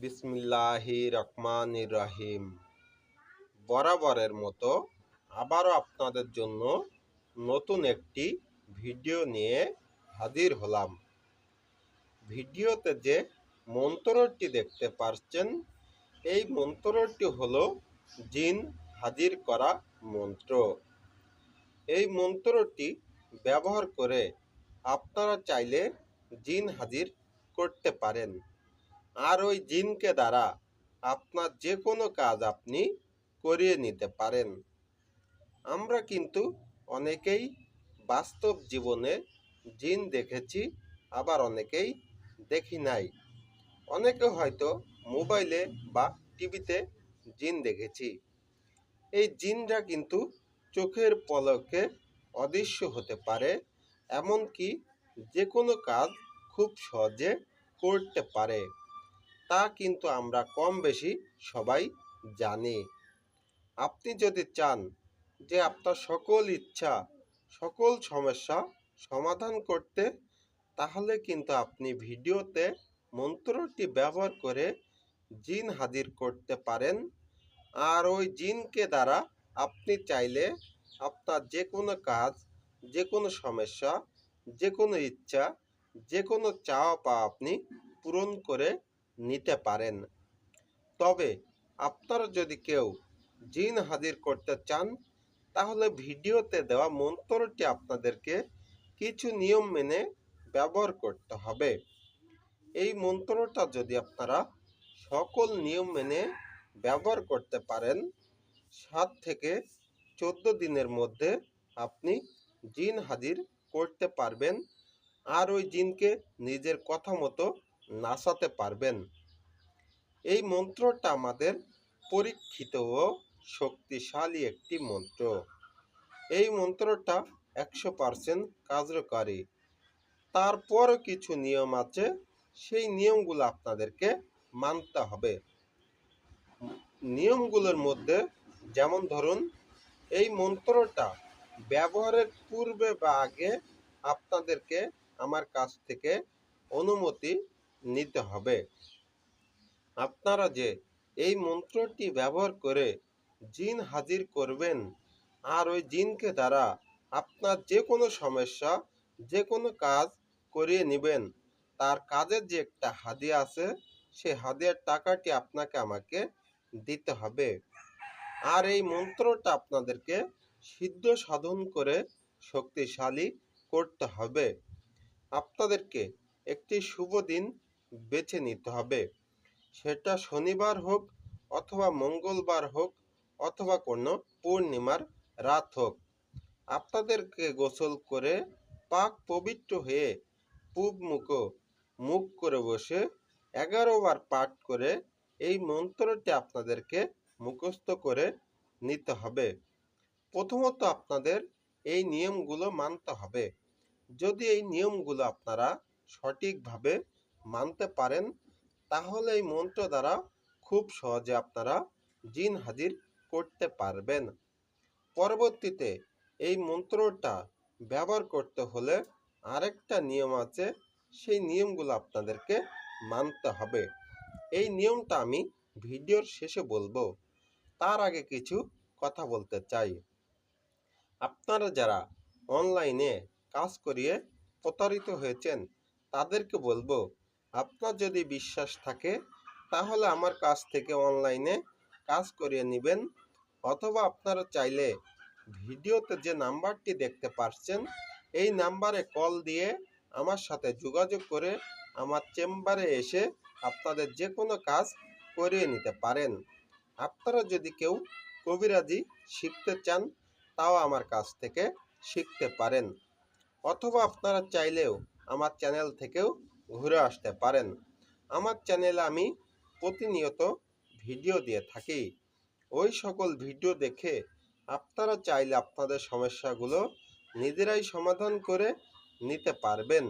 বিসমিল্লাহি রহমান রাহিম বরাবরের মতো আবারও আপনাদের জন্য নতুন একটি ভিডিও নিয়ে হাজির হলাম। ভিডিওতে যে মন্ত্রটি দেখতে পাচ্ছেন এই মন্ত্রটি হলো জিন হাজির করা মন্ত্র। এই মন্ত্রটি ব্যবহার করে আপনারা চাইলে জিন হাজির করতে পারেন। আর ওই জিনকে দ্বারা আপনার যে কোনো কাজ আপনি করিয়ে নিতে পারেন। আমরা কিন্তু অনেকেই বাস্তব জীবনে জিন দেখেছি, আবার অনেকেই দেখি নাই। অনেকে হয়তো মোবাইলে বা টিভিতে জিন দেখেছি। এই জিনরা কিন্তু চোখের পলকে অদৃশ্য হতে পারে, এমনকি যে কোনো কাজ খুব সহজে করতে পারে। তা কিন্তু আমরা কম বেশি সবাই জানি। আপনি যদি চান যে আপনার সকল ইচ্ছা, সকল সমস্যা সমাধান করতে, তাহলে কিন্তু আপনি ভিডিওতে মন্ত্রটি ব্যবহার করে জিন হাজির করতে পারেন। আর ওই জিনকে দ্বারা আপনি চাইলে আপনার যে কোনো কাজ যে কোনো সমস্যা যে কোনো ইচ্ছা যে কোনো চাওয়া পাওয়া আপনি পূরণ করে নিতে পারেন। তবে আপনারা যদি কেউ জিন হাজির করতে চান, তাহলে ভিডিওতে দেওয়া মন্ত্রটি আপনাদেরকে কিছু নিয়ম মেনে ব্যবহার করতে হবে। এই মন্ত্রটা যদি আপনারা সকল নিয়ম মেনে ব্যবহার করতে পারেন, সাত থেকে চোদ্দ দিনের মধ্যে আপনি জিন হাজির করতে পারবেন। আর ওই জিনকে নিজের কথা মতো নাচাতে পারবেন। এই মন্ত্রটা আমাদের পরীক্ষিত ও শক্তিশালী একটি মন্ত্র। এই মন্ত্রটা একশো পারসেন্ট কার্যকারী। তারপরও কিছু নিয়ম আছে, সেই নিয়মগুলো আপনাদেরকে মানতে হবে। নিয়মগুলোর মধ্যে যেমন ধরুন, এই মন্ত্রটা ব্যবহারের পূর্বে বা আগে আপনাদেরকে আমার কাছ থেকে অনুমতি নিতে হবে। আপনারা যে এই মন্ত্রটি ব্যবহার করে জিন হাজির করবেন, আর ওই জিনকে দ্বারা আপনার যে কোনো সমস্যা যে কোনো কাজ করিয়ে নেবেন, তার কাজের যে একটা হাদিয়া আছে সেই হাদিয়ার টাকাটি আপনাকে আমাকে দিতে হবে। আর এই মন্ত্রটা আপনাদেরকে সিদ্ধ সাধন করে শক্তিশালী করতে হবে। আপনাদেরকে একটি শুভ দিন বেছে নিতে হবে। সেটা শনিবার হোক অথবা মঙ্গলবার হোক অথবা কোনো পূর্ণিমার রাত হোক। আপনাদেরকে গোসল করে পাক পবিত্র হয়ে পূব মুখ মুখ করে বসে এগারো বার পাঠ করে এই মন্ত্রটি আপনাদেরকে মুখস্থ করে নিতে হবে। প্রথমত আপনাদের এই নিয়মগুলো মানতে হবে। যদি এই নিয়মগুলো আপনারা সঠিকভাবে মানতে পারেন, তাহলে এই মন্ত্র দ্বারা খুব সহজে আপনারা জিন হাজির করতে পারবেন। পরবর্তীতে এই মন্ত্রটা ব্যবহার করতে হলে আরেকটা নিয়ম আছে, সেই নিয়মগুলো আপনাদেরকে মানতে হবে। এই নিয়মটা আমি ভিডিওর শেষে বলব। তার আগে কিছু কথা বলতে চাই। আপনারা যারা অনলাইনে কাজ করিয়ে প্রতারিত হয়েছেন, তাদেরকে বলব আপনার যদি বিশ্বাস থাকে, তাহলে আমার কাছ থেকে অনলাইনে কাজ করিয়ে নেবেন। অথবা আপনারা চাইলে ভিডিওতে যে নাম্বারটি দেখতে পাচ্ছেন এই নাম্বারে কল দিয়ে আমার সাথে যোগাযোগ করে আমার চেম্বারে এসে আপনাদের যে কোনো কাজ করিয়ে নিতে পারেন। আপনারা যদি কেউ কবিরাজি শিখতে চান, তাও আমার কাছ থেকে শিখতে পারেন। অথবা আপনারা চাইলেও আমার চ্যানেল থেকেও ঘুরে আসতে পারেন। আমার চ্যানেলে আমি প্রতিনিয়ত ভিডিও দিয়ে থাকি। ওই সকল ভিডিও দেখে আপনারা চাইলে আপনাদের সমস্যাগুলো নিজেরাই সমাধান করে নিতে পারবেন।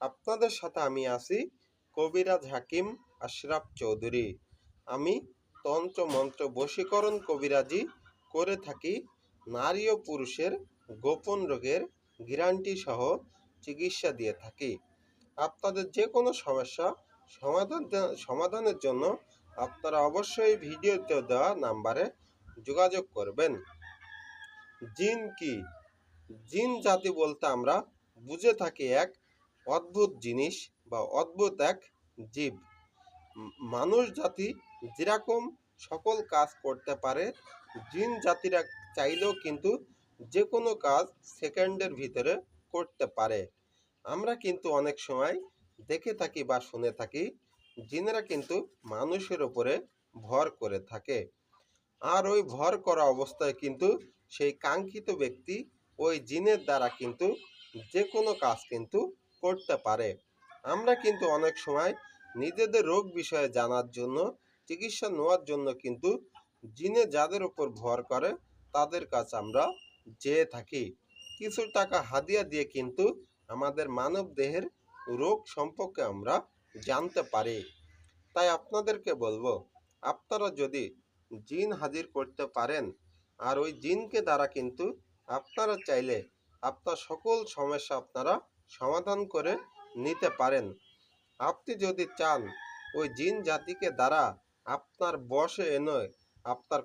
আপনাদের সাথে আমি আছি কবিরাজ হাকিম আশরাফ চৌধুরী। আমি তন্ত্র মন্ত্র বশীকরণ কবিরাজি করে থাকি নারী ও পুরুষের গোপন রোগের গ্যারান্টি সহ চিকিৎসা দিয়ে থাকি। আপনাদের যে কোনো সমস্যা সমাধান সমাধানের জন্য আপনারা অবশ্যই ভিডিওতে দেওয়া নাম্বারে যোগাযোগ করবেন। জিন কি? জিন জাতি বলতে আমরা বুঝে থাকি এক অদ্ভুত জিনিস বা অদ্ভুত এক জীব। মানুষ জাতি যেরকম সকল কাজ করতে পারে, জিন জাতিরা চাইলেও কিন্তু যে কোনো কাজ সেকেন্ডের ভিতরে করতে পারে। আমরা কিন্তু অনেক সময় দেখে থাকি বা শুনে থাকি, জিনেরা কিন্তু মানুষের ওপরে ভর করে থাকে। আর ওই ভর করা অবস্থায় কিন্তু সেই কাঙ্ক্ষিত ব্যক্তি ওই জিনের দ্বারা কিন্তু যে কোনো কাজ কিন্তু করতে পারে। আমরা কিন্তু অনেক সময় নিজেদের রোগ বিষয়ে জানার জন্য, চিকিৎসা নেওয়ার জন্য কিন্তু জিনে যাদের উপর ভর করে তাদের কাছে আমরা যেয়ে থাকি। কিছু টাকা হাদিয়া দিয়ে কিন্তু আমাদের মানব দেহের রোগ সম্পর্কে আমরা জানতে পারি। তাই আপনাদেরকে বলব, আপনারা যদি জিন হাজির করতে পারেন, আর ওই জিনকে দ্বারা কিন্তু আপনারা চাইলে আপনার সকল সমস্যা আপনারা সমাধান করে নিতে পারেন। আপনি যদি চান, ওই জিন জাতিকে দ্বারা আপনার বসে এনে আপনার